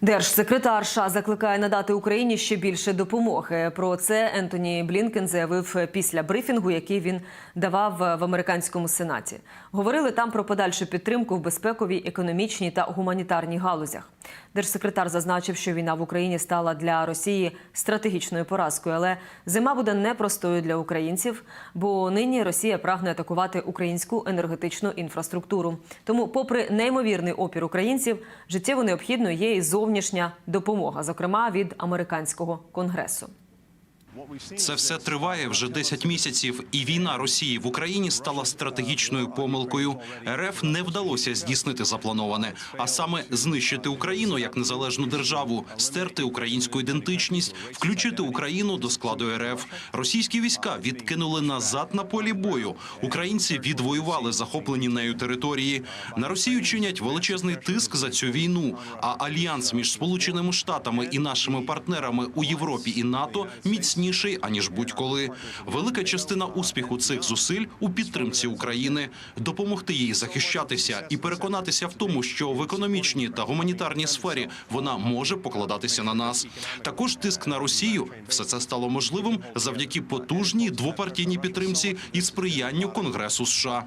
Держсекретар США закликає надати Україні ще більше допомоги. Про це Ентоні Блінкен заявив після брифінгу, який він давав в американському сенаті. Говорили там про подальшу підтримку в безпековій, економічній та гуманітарній галузях. Держсекретар зазначив, що війна в Україні стала для Росії стратегічною поразкою, але зима буде непростою для українців, бо нині Росія прагне атакувати українську енергетичну інфраструктуру. Тому, попри неймовірний опір українців, життєво необхідною є і зовнішня допомога, зокрема від американського конгресу. Це все триває вже 10 місяців, і війна Росії в Україні стала стратегічною помилкою. РФ не вдалося здійснити заплановане, а саме знищити Україну як незалежну державу, стерти українську ідентичність, включити Україну до складу РФ. Російські війська відкинули назад на полі бою. Українці відвоювали захоплені нею території. На Росію чинять величезний тиск за цю війну. А альянс між Сполученими Штатами і нашими партнерами у Європі і НАТО міцніший аніж будь-коли. Велика частина успіху цих зусиль у підтримці України, допомогти їй захищатися і переконатися в тому, що в економічній та гуманітарній сфері вона може покладатися на нас. Також тиск на Росію все це стало можливим завдяки потужній двопартійній підтримці і сприянню Конгресу США.